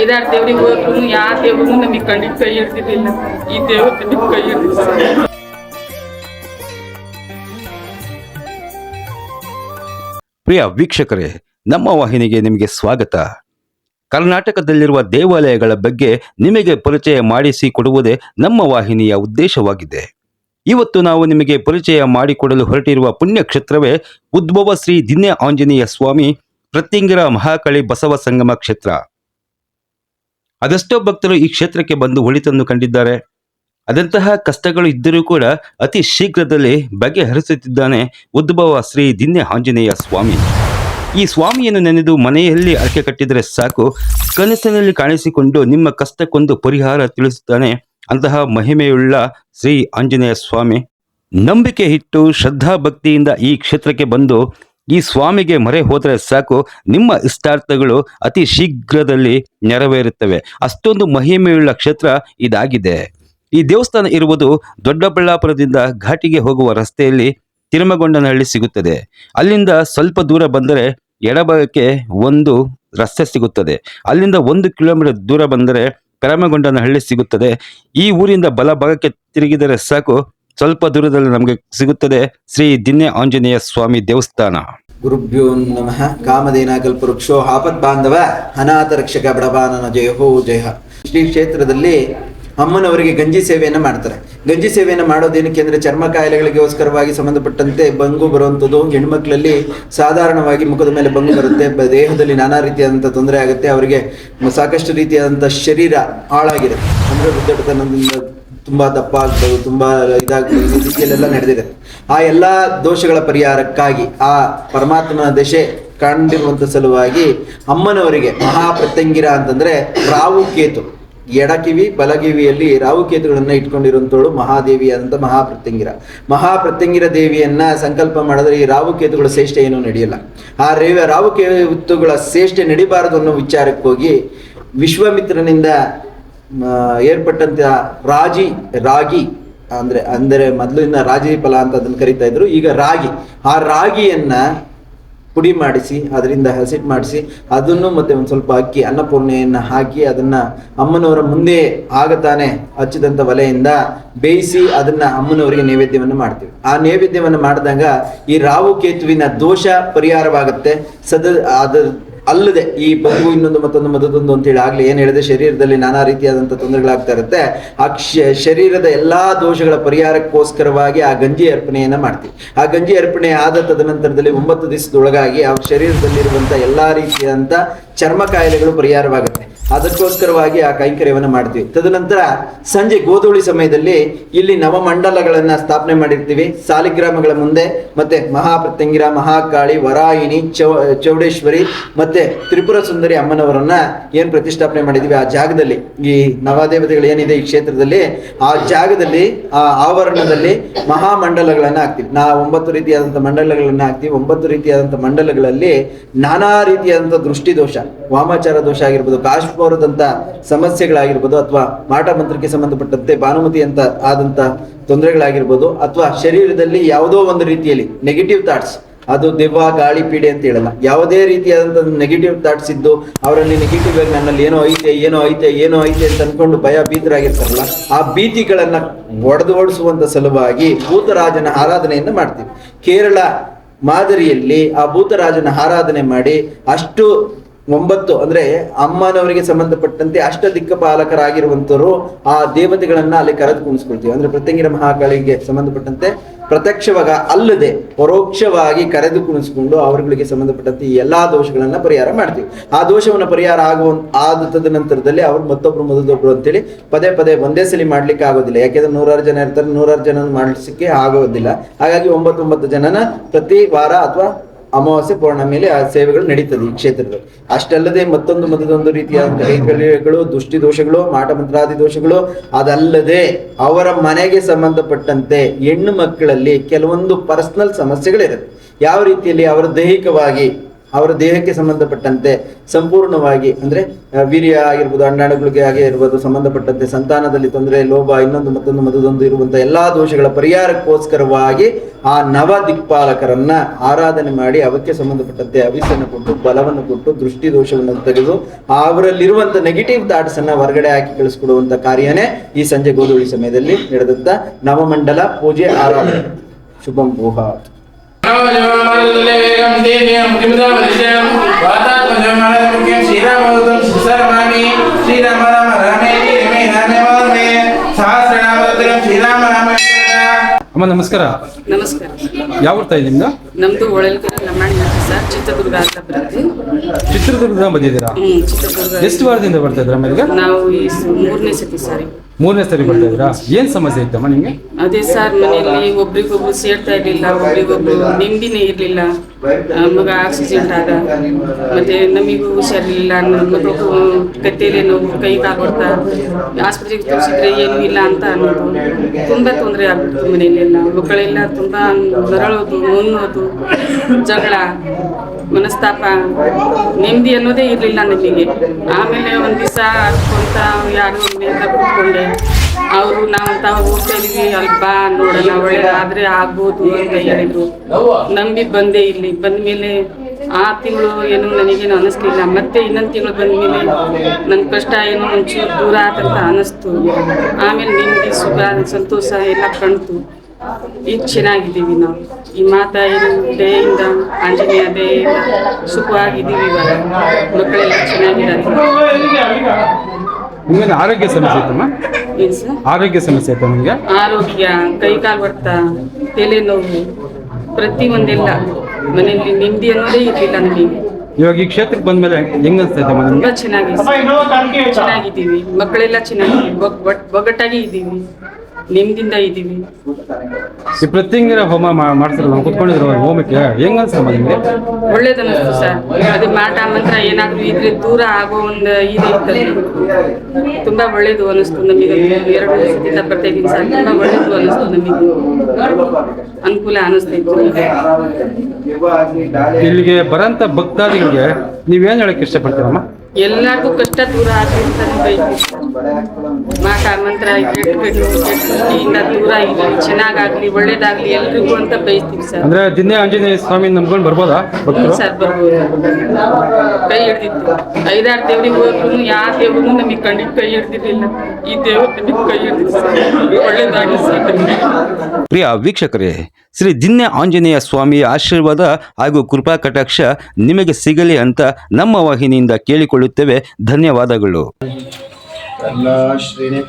ಐದಾರು ದೇವ್ರಿಗೆ ಹೋದ್ರು ಯಾವ ದೇವ್ರಿಗೂ ನಮಗೆ ಕಣ್ಣಿಗೆ ಕೈ ಈ ದೇವ್ರ ನಿಮ್ಗೆ ಕೈ ಪ್ರಿಯ ವೀಕ್ಷಕರೇ, ನಮ್ಮ ವಾಹಿನಿಗೆ ನಿಮಗೆ ಸ್ವಾಗತ. ಕರ್ನಾಟಕದಲ್ಲಿರುವ ದೇವಾಲಯಗಳ ಬಗ್ಗೆ ನಿಮಗೆ ಪರಿಚಯ ಮಾಡಿಸಿ ಕೊಡುವುದೇ ನಮ್ಮ ವಾಹಿನಿಯ ಉದ್ದೇಶವಾಗಿದೆ. ಇವತ್ತು ನಾವು ನಿಮಗೆ ಪರಿಚಯ ಮಾಡಿಕೊಡಲು ಹೊರಟಿರುವ ಪುಣ್ಯಕ್ಷೇತ್ರವೇ ಉದ್ಭವ ಶ್ರೀ ದಿನ್ಯ ಆಂಜನೇಯ ಸ್ವಾಮಿ ಪ್ರತ್ಯಂಗಿರ ಮಹಾಕಳಿ ಬಸವ ಸಂಗಮ ಕ್ಷೇತ್ರ. ಅದೆಷ್ಟೋ ಭಕ್ತರು ಈ ಕ್ಷೇತ್ರಕ್ಕೆ ಬಂದು ಒಳಿತನ್ನು ಕಂಡಿದ್ದಾರೆ. ಅದಂತಹ ಕಷ್ಟಗಳು ಇದ್ದರೂ ಕೂಡ ಅತಿ ಶೀಘ್ರದಲ್ಲಿ ಬಗೆಹರಿಸುತ್ತಿದ್ದಾನೆ ಉದ್ಭವ ಶ್ರೀ ದಿನ್ಯ ಆಂಜನೇಯ ಸ್ವಾಮಿ. ಈ ಸ್ವಾಮಿಯನ್ನು ನೆನೆದು ಮನೆಯಲ್ಲಿ ಅರಕೆ ಕಟ್ಟಿದರೆ ಸಾಕು. ಕನಸಿನಲ್ಲಿ ಕಾಣಿಸಿಕೊಂಡು ನಿಮ್ಮ ಕಷ್ಟಕ್ಕೊಂದು ಪರಿಹಾರ ತಿಳಿಸುತ್ತಾನೆ ಅಂತಹ ಮಹಿಮೆಯುಳ್ಳ ಶ್ರೀ ಆಂಜನೇಯ ಸ್ವಾಮಿ. ನಂಬಿಕೆ ಇಟ್ಟು ಶ್ರದ್ಧಾ ಭಕ್ತಿಯಿಂದ ಈ ಕ್ಷೇತ್ರಕ್ಕೆ ಬಂದು ಈ ಸ್ವಾಮಿಗೆ ಮೊರೆ ಹೋದರೆ ಸಾಕು. ನಿಮ್ಮ ಇಷ್ಟಾರ್ಥಗಳು ಅತಿ ಶೀಘ್ರದಲ್ಲಿ ನೆರವೇರುತ್ತವೆ. ಅಷ್ಟೊಂದು ಮಹಿಮೆಯುಳ್ಳ ಕ್ಷೇತ್ರ ಇದಾಗಿದೆ. ಈ ದೇವಸ್ಥಾನ ಇರುವುದು ದೊಡ್ಡಬಳ್ಳಾಪುರದಿಂದ ಘಾಟಿಗೆ ಹೋಗುವ ರಸ್ತೆಯಲ್ಲಿ ತಿರುಮಗೊಂಡನಹಳ್ಳಿ ಸಿಗುತ್ತದೆ. ಅಲ್ಲಿಂದ ಸ್ವಲ್ಪ ದೂರ ಬಂದರೆ ಎಡಭಾಗಕ್ಕೆ ಒಂದು ರಸ್ತೆ ಸಿಗುತ್ತದೆ. ಅಲ್ಲಿಂದ ಒಂದು ಕಿಲೋಮೀಟರ್ ದೂರ ಬಂದರೆ ಪರಮಗೊಂಡನಹಳ್ಳಿ ಸಿಗುತ್ತದೆ. ಈ ಊರಿಂದ ಬಲಭಾಗಕ್ಕೆ ತಿರುಗಿದರೆ ಸಾಕು. ಸ್ವಲ್ಪ ದೂರದಲ್ಲಿ ನಮಗೆ ಸಿಗುತ್ತದೆ ಶ್ರೀ ದಿನ್ಯ ಆಂಜನೇಯ ಸ್ವಾಮಿ ದೇವಸ್ಥಾನ. ಗುರುಭ್ಯೋ ನಮಃ. ಕಾಮಧೇನ ಕಲ್ಪವೃಕ್ಷೋ ಆಪತ್ ಬಾಂಧವ. ಅನಾಥ ರಕ್ಷಕ ಬಡಬಾನನ ಜಯ ಹೋ ಜಯ. ಶ್ರೀ ಕ್ಷೇತ್ರದಲ್ಲಿ ಅಮ್ಮನವರಿಗೆ ಗಂಜಿ ಸೇವೆಯನ್ನು ಮಾಡ್ತಾರೆ. ಗಂಜಿ ಸೇವೆಯನ್ನು ಮಾಡೋದೇನಕ್ಕೆ ಅಂದರೆ ಚರ್ಮ ಕಾಯಿಲೆಗಳಿಗೋಸ್ಕರವಾಗಿ ಸಂಬಂಧಪಟ್ಟಂತೆ ಬಂಗು ಬರುವಂಥದ್ದು. ಹೆಣ್ಮಕ್ಳಲ್ಲಿ ಸಾಧಾರಣವಾಗಿ ಮುಖದ ಮೇಲೆ ಬಂಗು ಬರುತ್ತೆ. ದೇಹದಲ್ಲಿ ನಾನಾ ರೀತಿಯಾದಂಥ ತೊಂದರೆ ಆಗುತ್ತೆ. ಅವರಿಗೆ ಸಾಕಷ್ಟು ರೀತಿಯಾದಂಥ ಶರೀರ ಹಾಳಾಗಿರುತ್ತೆ. ಅಂದರೆ ತುಂಬಾ ದಪ್ಪ ಆಗ್ಬೋದು, ತುಂಬಾ ಇದಾಗ್ಬೋದು, ಈ ರೀತಿಯಲ್ಲೆಲ್ಲ ನಡೆದಿದೆ. ಆ ಎಲ್ಲಾ ದೋಷಗಳ ಪರಿಹಾರಕ್ಕಾಗಿ ಆ ಪರಮಾತ್ಮನ ದಶೆ ಕಂಡಿರುವಂತ ಸಲುವಾಗಿ ಅಮ್ಮನವರಿಗೆ ಮಹಾಪ್ರತ್ಯಂಗಿರ ಅಂತಂದ್ರೆ ರಾವು ಕೇತು ಎಡಕಿವಿ ಬಲಗಿವಿಯಲ್ಲಿ ರಾವು ಕೇತುಗಳನ್ನ ಮಹಾದೇವಿ ಅಂತ ಮಹಾಪ್ರತ್ಯಂಗಿರ. ಮಹಾಪ್ರತ್ಯಂಗಿರ ದೇವಿಯನ್ನ ಸಂಕಲ್ಪ ಮಾಡಿದ್ರೆ ಈ ರಾವು ಕೇತುಗಳ ಶ್ರೇಷ್ಠ ಏನೂ ನಡೆಯಲ್ಲ. ಆ ರೇವ ರಾವು ಕೇತುಗಳ ಶ್ರೇಷ್ಠ ನಡಿಬಾರದು ಅನ್ನೋ ವಿಚಾರಕ್ಕೋಗಿ ವಿಶ್ವಾಮಿತ್ರನಿಂದ ಮ, ಏರ್ಪಟ್ಟಂತ ರಾಜಿ ರಾಗಿ ಅಂದ್ರೆ ಅಂದರೆ ಮೊದಲಿನ ರಾಜಿ ಫಲ ಅಂತ ಅದನ್ನು ಕರಿತಾ ಇದ್ರು. ಈಗ ರಾಗಿ ಆ ರಾಗಿಯನ್ನ ಪುಡಿ ಮಾಡಿಸಿ ಅದರಿಂದ ಹಸಿಟ್ ಮಾಡಿಸಿ ಅದನ್ನು ಮತ್ತೆ ಒಂದು ಸ್ವಲ್ಪ ಅಕ್ಕಿ ಅನ್ನಪೂರ್ಣೆಯನ್ನ ಹಾಕಿ ಅದನ್ನ ಅಮ್ಮನವರ ಮುಂದೆ ಆಗತಾನೆ ಹಚ್ಚಿದಂಥ ಒಲೆಯಿಂದ ಬೇಯಿಸಿ ಅದನ್ನ ಅಮ್ಮನವರಿಗೆ ನೈವೇದ್ಯವನ್ನು ಮಾಡ್ತೀವಿ. ಆ ನೈವೇದ್ಯವನ್ನು ಮಾಡಿದಾಗ ಈ ರಾವು ಕೇತುವಿನ ದೋಷ ಪರಿಹಾರವಾಗುತ್ತೆ. ಸದ ಅದ ಅಲ್ಲದೆ ಈ ಬಹು ಇನ್ನೊಂದು ಮತ್ತೊಂದು ಮತ್ತೊಂದು ಅಂತ ಹೇಳಿ ಆಗ್ಲಿ, ಏನ್ ಹೇಳಿದೆ? ಶರೀರದಲ್ಲಿ ನಾನಾ ರೀತಿಯಾದಂಥ ತೊಂದರೆಗಳಾಗ್ತಾ ಇರುತ್ತೆ. ಆ ಶರೀರದ ಎಲ್ಲಾ ದೋಷಗಳ ಪರಿಹಾರಕ್ಕೋಸ್ಕರವಾಗಿ ಆ ಗಂಜಿ ಅರ್ಪಣೆಯನ್ನ ಮಾಡ್ತೀವಿ. ಆ ಗಂಜಿ ಅರ್ಪಣೆ ಆದ ತದನಂತರದಲ್ಲಿ ಒಂಬತ್ತು ದಿವಸದೊಳಗಾಗಿ ಆ ಶರೀರದಲ್ಲಿರುವಂತ ಎಲ್ಲಾ ರೀತಿಯಾದಂತ ಚರ್ಮ ಕಾಯಿಲೆಗಳು ಪರಿಹಾರವಾಗುತ್ತೆ. ಅದಕ್ಕೋಸ್ಕರವಾಗಿ ಆ ಕೈಂಕರ್ಯವನ್ನು ಮಾಡ್ತೀವಿ. ತದನಂತರ ಸಂಜೆ ಗೋಧೂಳಿ ಸಮಯದಲ್ಲಿ ಇಲ್ಲಿ ನವಮಂಡಲಗಳನ್ನು ಸ್ಥಾಪನೆ ಮಾಡಿರ್ತೀವಿ. ಸಾಲಿಗ್ರಾಮಗಳ ಮುಂದೆ ಮತ್ತೆ ಮಹಾಪ್ರತ್ಯಂಗಿರ, ಮಹಾಕಾಳಿ ವರಾಯಿನಿ ಚೌ, ಚೌಡೇಶ್ವರಿ ಮತ್ತೆ ತ್ರಿಪುರ ಸುಂದರಿ ಅಮ್ಮನವರನ್ನ ಏನ್ ಪ್ರತಿಷ್ಠಾಪನೆ ಮಾಡಿದೀವಿ ಆ ಜಾಗದಲ್ಲಿ. ಈ ನವದೇವತೆಗಳು ಏನಿದೆ ಈ ಕ್ಷೇತ್ರದಲ್ಲಿ ಆ ಜಾಗದಲ್ಲಿ, ಆ ಆವರಣದಲ್ಲಿ ಮಹಾಮಂಡಲಗಳನ್ನ ಹಾಕ್ತೀವಿ. ನಾ ಒಂಬತ್ತು ರೀತಿಯಾದಂಥ ಮಂಡಲಗಳನ್ನ ಹಾಕ್ತೀವಿ. ಒಂಬತ್ತು ರೀತಿಯಾದಂಥ ಮಂಡಲಗಳಲ್ಲಿ ನಾನಾ ರೀತಿಯಾದಂಥ ದೃಷ್ಟಿ ದೋಷ ವಾಮಾಚಾರ ದೋಷ ಆಗಿರ್ಬೋದು ಕಾಶ್ಮೋರದಂತ ಸಮಸ್ಯೆಗಳಾಗಿರ್ಬೋದು ಅಥವಾ ಮಾಟ ಮಂತ್ರಕ್ಕೆ ಸಂಬಂಧಪಟ್ಟಂತೆ ಭಾನುಮತಿ ಅಂತ ಆದಂತ ತೊಂದರೆಗಳಾಗಿರ್ಬೋದು ಅಥವಾ ಶರೀರದಲ್ಲಿ ಯಾವುದೋ ಒಂದು ರೀತಿಯಲ್ಲಿ ನೆಗೆಟಿವ್ ಥಾಟ್ಸ್ ಅದು ದೆವ್ವ, ಗಾಳಿ, ಪೀಡೆ ಅಂತ ಹೇಳಲ್ಲ. ಯಾವುದೇ ರೀತಿಯಾದಂತ ನೆಗೆಟಿವ್ ಥಾಟ್ಸ್ ಇದ್ದು ಅವರಲ್ಲಿ ನೆಗೆಟಿವ್ ಆಗಿ ನನ್ನಲ್ಲಿ ಏನೋ ಐತೆ ಏನೋ ಐತೆ ಏನೋ ಐತೆ ಅಂತ ಅನ್ಕೊಂಡು ಭಯ ಭೀತರಾಗಿರ್ತಾರಲ್ಲ, ಆ ಭೀತಿಗಳನ್ನ ಒಡೆದು ಓಡಿಸುವಂತ ಸಲುವಾಗಿ ಭೂತರಾಜನ ಆರಾಧನೆಯನ್ನು ಮಾಡ್ತೀವಿ. ಕೇರಳ ಮಾದರಿಯಲ್ಲಿ ಆ ಭೂತರಾಜನ ಆರಾಧನೆ ಮಾಡಿ ಅಷ್ಟು ಒಂಬತ್ತು ಅಂದ್ರೆ ಅಮ್ಮನವರಿಗೆ ಸಂಬಂಧಪಟ್ಟಂತೆ ಅಷ್ಟ ದಿಕ್ಕಪಾಲಕರಾಗಿರುವಂತವರು ಆ ದೇವತೆಗಳನ್ನ ಅಲ್ಲಿ ಕರೆದು ಕುಣಿಸ್ಕೊಳ್ತೀವಿ ಅಂದ್ರೆ ಪ್ರತ್ಯಂಗಿರ ಮಹಾಕಾಳಿಗೆ ಸಂಬಂಧಪಟ್ಟಂತೆ ಪ್ರತ್ಯಕ್ಷವಾಗ ಅಲ್ಲದೆ ಪರೋಕ್ಷವಾಗಿ ಕರೆದು ಕುಣಿಸ್ಕೊಂಡು ಅವರುಗಳಿಗೆ ಸಂಬಂಧಪಟ್ಟಂತೆ ಎಲ್ಲಾ ದೋಷಗಳನ್ನ ಪರಿಹಾರ ಮಾಡ್ತೀವಿ. ಆ ದೋಷವನ್ನ ಪರಿಹಾರ ಆಗುವ ಆದ ನಂತರದಲ್ಲಿ ಅವ್ರು ಮತ್ತೊಬ್ರು ಮೊದಲೊಬ್ರು ಅಂತೇಳಿ ಪದೇ ಪದೇ ಒಂದೇ ಸಲಿ ಮಾಡ್ಲಿಕ್ಕೆ ಆಗೋದಿಲ್ಲ. ಯಾಕೆಂದ್ರೆ ನೂರಾರು ಜನ ಇರ್ತಾರೆ, ನೂರಾರು ಜನ ಮಾಡ್ಲಿಕ್ಕೆ ಆಗೋದಿಲ್ಲ. ಹಾಗಾಗಿ ಒಂಬತ್ತು ಒಂಬತ್ತು ಜನನ ಪ್ರತಿ ವಾರ ಅಥವಾ ಅಮಾವಾಸ್ಯೆ ಮೇಲೆ ಆ ಸೇವೆಗಳು ನಡೀತದೆ ಈ ಕ್ಷೇತ್ರದಲ್ಲಿ. ಅಷ್ಟಲ್ಲದೆ ಮತ್ತೊಂದು ಮತ್ತೊಂದು ರೀತಿಯ ಕೈಕಲ್ಯಗಳು, ದುಷ್ಟಿ ದೋಷಗಳು ಮಾಟ ಮಂತ್ರಾದಿ ದೋಷಗಳು, ಅದಲ್ಲದೆ ಅವರ ಮನೆಗೆ ಸಂಬಂಧಪಟ್ಟಂತೆ ಹೆಣ್ಣು ಮಕ್ಕಳಲ್ಲಿ ಕೆಲವೊಂದು ಪರ್ಸನಲ್ ಸಮಸ್ಯೆಗಳಿರುತ್ತೆ. ಯಾವ ರೀತಿಯಲ್ಲಿ ಅವರ ದೈಹಿಕವಾಗಿ ಅವರ ದೇಹಕ್ಕೆ ಸಂಬಂಧಪಟ್ಟಂತೆ ಸಂಪೂರ್ಣವಾಗಿ ಅಂದ್ರೆ ವೀರ್ಯ ಆಗಿರ್ಬೋದು ಅಂಡಾಣುಗಳಿಗೆ ಆಗಿ ಇರ್ಬೋದು, ಸಂಬಂಧಪಟ್ಟಂತೆ ಸಂತಾನದಲ್ಲಿ ತೊಂದರೆ, ಲೋಭ, ಇನ್ನೊಂದು ಮತ್ತೊಂದು ಮತ್ತೊಂದು ಇರುವಂತಹ ಎಲ್ಲಾ ದೋಷಗಳ ಪರಿಹಾರಕ್ಕೋಸ್ಕರವಾಗಿ ಆ ನವ ದಿಕ್ಪಾಲಕರನ್ನ ಆರಾಧನೆ ಮಾಡಿ ಅವಕ್ಕೆ ಸಂಬಂಧಪಟ್ಟಂತೆ ಅವಿಸನ್ನು ಕೊಟ್ಟು, ಬಲವನ್ನು ಕೊಟ್ಟು, ದೃಷ್ಟಿ ದೋಷವನ್ನು ತೆಗೆದು, ಅವರಲ್ಲಿರುವಂತ ನೆಗೆಟಿವ್ ಥಾಟ್ಸ್ ಅನ್ನ ಹೊರಗಡೆ ಹಾಕಿ ಕಳಿಸ್ಕೊಡುವಂತ ಕಾರ್ಯನೇ ಈ ಸಂಜೆ ಗೋಧೂಳಿ ಸಮಯದಲ್ಲಿ ನಡೆದಂತ ನವಮಂಡಲ ಪೂಜೆ ಆರಾಧನೆ. ಶುಭಂ ಭೂಹಾತ್. ಅಮ್ಮ ನಮಸ್ಕಾರ ನಮಸ್ಕಾರ ಯಾವ ಬರ್ತಾ ಇದೆ ನಿಮ್ದು? ನಮ್ದು ಲಮಾಣಿ ಸರ್ ಚಿತ್ರದುರ್ಗ ಅಂತ ಬರುತ್ತೆ. ಚಿತ್ರದುರ್ಗದಿಂದ ಬಂದಿದ್ದೀರಾ? ಹ್ಮ್ ಚಿತ್ರದುರ್ಗ. ಎಷ್ಟು ವಾರದಿಂದ ಬರ್ತಾ ಇದ್ರ ಆಮೇಲೆ ನಾವು ಈ ಮೂರನೇ ಸತಿ ಸಾರಿ ಮೂರನೇ ಸರಿ ಬರ್ತಾ ಇದ್ರಾ ಏನ್ ಸಮಸ್ಯೆ ಇತ್ತಮ್ಮ ನಿಮ್ಗೆ? ಅದೇ ಸರ್ ಮನೆಯಲ್ಲಿ ಒಬ್ರಿಗೊಬ್ರು ಸೇರ್ತಾ ಇರ್ಲಿಲ್ಲ ಒಬ್ರಿಗೊಬ್ರು ನೆಮ್ಮದಿನೇ ಇರ್ಲಿಲ್ಲ. ಮಗ ಆಕ್ಸಿಡೆಂಟ್ ಆದ. ಮತ್ತೆ ನಮಗೂ ಹುಷಾರಿರ್ಲಿಲ್ಲ ನನ್ನ ಕತ್ತೇಲೆ ನೋವು ಕೈ ಕಾಲು ಹೊಡ್ತಾ ಆಸ್ಪತ್ರೆಗೆ ತೋರಿಸಿದ್ರೆ ಏನೂ ಇಲ್ಲ ಅಂತ ಅನ್ನೋದು. ತುಂಬಾ ತೊಂದರೆ ಆಗ್ಬಿಡ್ತು ಮನೆಯಲ್ಲೆಲ್ಲ. ಮಕ್ಕಳೆಲ್ಲ ತುಂಬಾ ನರಳೋದು ಮುನ್ನೋದು ಜಗಳ ಮನಸ್ತಾಪ. ನೆಮ್ಮದಿ ಅನ್ನೋದೇ ಇರಲಿಲ್ಲ ನಮಗೆ. ಆಮೇಲೆ ಒಂದು ದಿವಸ ಅಂತ ಯಾರು ಕೂತ್ಕೊಂಡೆ. ಅವರು ನಾವು ತಾವು ಹೋಗ್ತಾ ಅಲ್ಲಿ ಬಾ ನೋಡೋಣ ಒಳ್ಳೇದಾದ್ರೆ ಆಗ್ಬೋದು ಅಂತ ಹೇಳಿದ್ರು. ನಂಬಿ ಬಂದೆ ಇಲ್ಲಿ. ಬಂದ್ಮೇಲೆ ಆ ತಿಂಗಳು ಏನು ನನಗೇನು ಅನಿಸ್ಲಿಲ್ಲ. ಮತ್ತೆ ಇನ್ನೊಂದು ತಿಂಗಳು ಬಂದ್ಮೇಲೆ ನನ್ನ ಕಷ್ಟ ಏನು ಒಂಚೂರು ದೂರ ಆತಂತ ಅನಿಸ್ತು. ಆಮೇಲೆ ನಿಮಗೆ ಸುಖ, ಸಂತೋಷ ಎಲ್ಲ ಕಣ್ತು ಈಗ ಚೆನ್ನಾಗಿದ್ದೀವಿ ನಾವು. ಈ ಮಾತಾ ಇದು ದಯೆಯಿಂದ, ಆಂಜನೇಯ ದಯೆಯಿಂದ ಸುಖವಾಗಿದ್ದೀವಿ ಇವಾಗ. ಮಕ್ಕಳೆಲ್ಲ ಚೆನ್ನಾಗಿದ್ದಾರೆ. ನಿಮ್ಗೇನು ಆರೋಗ್ಯ ಸಮಸ್ಯೆ ಇತ್ತಮ್ಮ ಏನು ಸರ್? ಆರೋಗ್ಯ ಸಮಸ್ಯೆ ಇತ್ತು ನಿಮ್ಗೆ? ಆರೋಗ್ಯ ಕೈ ಕಾಲು ತಲೆ ನೋವು ಪ್ರತಿ ಒಂದೆಲ್ಲ ಮನೆಯಲ್ಲಿ ನೆಮ್ಮದಿ ಅನ್ನೋದೇ ಇರಲಿಲ್ಲ ನಮಗೆ. ಇವಾಗ ಈ ಕ್ಷೇತ್ರಕ್ಕೆ ಬಂದ್ಮೇಲೆ ಹೆಂಗ್ ಅನ್ಸ್ತಾ ಇತ್ತಮ್ಮ ನಿಮ್ಗೆ ತುಂಬಾ ಚೆನ್ನಾಗಿ ಚೆನ್ನಾಗಿದ್ದೀವಿ. ಮಕ್ಕಳೆಲ್ಲ ಚೆನ್ನಾಗಿದ್ದೀವಿ ಒಗ್- ಒಟ್- ಒಗ್ಗಟ್ಟಾಗಿ ಇದ್ದೀವಿ. ನೆಮ್ಮದಿಯಿಂದ ಇದೀವಿ ಈ ಪ್ರತಿಂಗಿನ ಹೋಮ ಮಾ- ಮಾಡ್ತಿರಲ್ಲ ನಾವು ಕುತ್ಕೊಂಡಿದ್ರು ಹೋಮಕ್ಕೆ. ಹೆಂಗ ಅನ್ಸ್ತಮ್ಮ ನಿಮ್ಗೆ? ಒಳ್ಳೇದನ್ನಿಸ್ತು ಸರ್. ಅದು ಮಾಟ ಮಂತ್ರ ಏನಾದ್ರೂ ಇದ್ರೆ ದೂರ ಆಗೋ ಒಂದು ಇದು ಇತ್ತಲ್ಲಿ. ತುಂಬಾ ಒಳ್ಳೇದು ಅನಿಸ್ತು ನಮಗೆ. ಎರಡು ವರ್ಷದಿಂದ ಬರ್ತಾ ಸರ್. ತುಂಬಾ ಒಳ್ಳೇದು ಅನಿಸ್ತು ನಮಗೆ. ಅನುಕೂಲ ಅನಿಸ್ತೈತು ಇಲ್ಲಿಗೆ ಬರಂತ ಭಕ್ತಾದಿಗಳಿಗೆ ನೀವೇನ್ ಹೇಳಕ್ ಇಷ್ಟಪಡ್ತೀರಮ್ಮ? ಎಲ್ಲರಿಗೂ ಕಷ್ಟ ದೂರ ಆಗ್ಲಿ ಅಂತ ಬೈತೀವಿ ಸರ್ ಮಾಟ ಮಂತ್ರ ಕೆಟ್ಟ ಕೆಟ್ಟ ದೃಷ್ಟಿಯಿಂದ ದೂರ ಇರಲಿ ಚೆನ್ನಾಗಾಗ್ಲಿ ಒಳ್ಳೇದಾಗ್ಲಿ ಎಲ್ರಿಗೂ ಅಂತ ಬಯಸ್ತೀವಿ ಸರ್. ಅಂದ್ರೆ ದಿನೇ ಆಂಜನೇಯ ಸ್ವಾಮಿ ನಂಬ್ಕೊಂಡು ಬರ್ಬೋದಾ ಭಕ್ತರು? ಸರ್ ಬರ್ಬೋದು. ಕೈ ಹಿಡ್ದಿತ್ತು. ಐದಾರು ದೇವ್ರಿಗೆ ಹೋದ್ರು ಯಾವ ದೇವ್ರಿಗೂ ನಮಗೆ ಕಂಡಿದ್ದು ಕೈ ಹಿಡ್ದಿರ್ಲಿಲ್ಲ. ಈ ದೇವ್ರ ನಮಗೆ ಕೈ ಹಿಡ್ದಿತ್ತು ಒಳ್ಳೇದಾಗ್ಲಿ ಸರ್. ಪ್ರಿಯ ವೀಕ್ಷಕರೇ ಶ್ರೀ ದಿನ್ಯ ಆಂಜನೇಯ ಸ್ವಾಮಿಯ ಆಶೀರ್ವಾದ ಹಾಗೂ ಕೃಪಾ ಕಟಾಕ್ಷ ನಿಮಗೆ ಸಿಗಲಿ ಅಂತ ನಮ್ಮ ವಾಹಿನಿಯಿಂದ ಕೇಳಿಕೊಳ್ಳುತ್ತೇವೆ ಧನ್ಯವಾದಗಳು. ಎಲ್ಲ ಶ್ರೀನೇ